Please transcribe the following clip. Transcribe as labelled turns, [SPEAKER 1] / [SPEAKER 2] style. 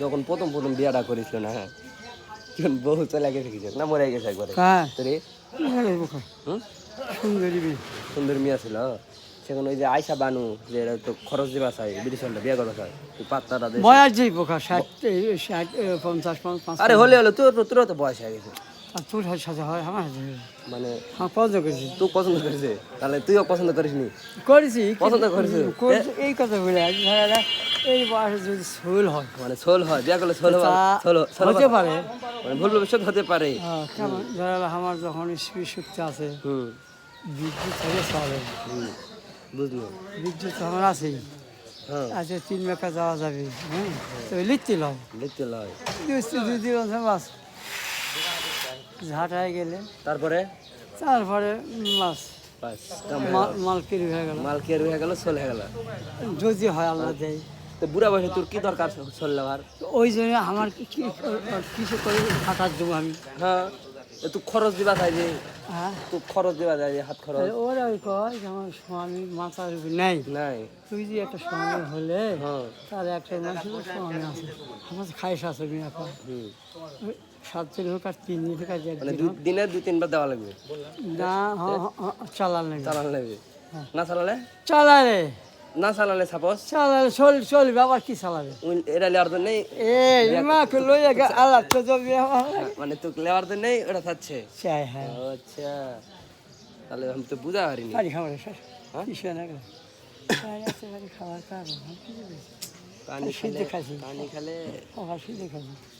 [SPEAKER 1] যখন প্রথম প্রথম বিয়াটা করেছিল না হ্যাঁ তখন বহু চলে গেছে কিছু না মরে গেছে একবারে।
[SPEAKER 2] হ্যাঁ
[SPEAKER 1] তোরে
[SPEAKER 2] সুন্দরী
[SPEAKER 1] সুন্দর মিয়া। ছিল সেখানে ওই যে আয়সা বানু যে তো খরচ দেওয়া চাই ব্রিটিশনটা বিয়ে করা চাই পাত্তাটা
[SPEAKER 2] বয়স যেই পোকা ষাট ষাট পঞ্চাশ পঞ্চাশ
[SPEAKER 1] আরে হলে হলো তোর তোর তো বয়স হয়ে গেছে।
[SPEAKER 2] তোর সাথে হয় আমার সাথে
[SPEAKER 1] মানে
[SPEAKER 2] হ্যাঁ পছন্দ করেছি।
[SPEAKER 1] তুই পছন্দ করেছে তাহলে তুইও পছন্দ করিস নি
[SPEAKER 2] করেছি।
[SPEAKER 1] পছন্দ
[SPEAKER 2] এই কথা বলে এই বয়সে যদি সোল হয়।
[SPEAKER 1] মানে সোল হয় বিয়ে করলে সোল সোল
[SPEAKER 2] হতে পারে।
[SPEAKER 1] মানে ভুল ভবিষ্যৎ হতে পারে।
[SPEAKER 2] হ্যাঁ, কেমন? ধরা আমার যখন স্ত্রী শক্তি আছে বিদ্যুৎ থেকে চলে।
[SPEAKER 1] বুঝলো।
[SPEAKER 2] বিদ্যুৎ আমার আছেই। আজকে তিন মেকা যাওয়া যাবে হ্যাঁ তো লিখতে লয়।
[SPEAKER 1] দেখতে লয়।
[SPEAKER 2] দুই দিন আছে মাছ হয়ে গেলে।
[SPEAKER 1] তারপরে?
[SPEAKER 2] তারপরে মাছ। মাল কেরি হয়ে গেল।
[SPEAKER 1] মাল কেয়ার হয়ে গেল চলে গেল।
[SPEAKER 2] যদি হয় আল্লাহ দেয়।
[SPEAKER 1] তো বুড়া বয়সে তোর কি দরকার চললে
[SPEAKER 2] আর ওই জন্য আমার কিছু করে হাঁটার দেবো আমি।
[SPEAKER 1] হ্যাঁ তুই খরচ দিবা তাই যে।
[SPEAKER 2] হ্যাঁ
[SPEAKER 1] তুই খরচ দেওয়া যায় হাত খরচ।
[SPEAKER 2] ওরাই কয় যেমন স্বামী মাথার নাই।
[SPEAKER 1] নেই।
[SPEAKER 2] তুই যে একটা স্বামী হলে
[SPEAKER 1] হ্যাঁ।
[SPEAKER 2] তার একটা মানুষের স্বামী আছে। আমার খাইস আছে এখন
[SPEAKER 1] হুম।
[SPEAKER 2] সাত দিন হোক আর তিন দিন হোক আর
[SPEAKER 1] মানে
[SPEAKER 2] দিন
[SPEAKER 1] দু তিনবার দেওয়া লাগবে?
[SPEAKER 2] না চালান লাগবে।
[SPEAKER 1] চালান লাগবে। না চালালে?
[SPEAKER 2] চালালে।
[SPEAKER 1] না চালালে সাপোজ
[SPEAKER 2] চালালে চল চলবে আবার কি চালাবে?
[SPEAKER 1] এটা লেওয়ার জন্য
[SPEAKER 2] এই মাকে লইয়া গে আল্লাহ তো যাবে
[SPEAKER 1] মানে তুই লেওয়ার জন্য ওটা থাকছে?
[SPEAKER 2] হ্যাঁ।
[SPEAKER 1] ও আচ্ছা। তাহলে আমি তো বুঝা পারিনি।
[SPEAKER 2] বাড়ি খাবার স্যার
[SPEAKER 1] হ্যাঁ?
[SPEAKER 2] কিছু না গেল?
[SPEAKER 1] পানি খেলে পানি খেলে।
[SPEAKER 2] খাবার সিদ্ধ খাসি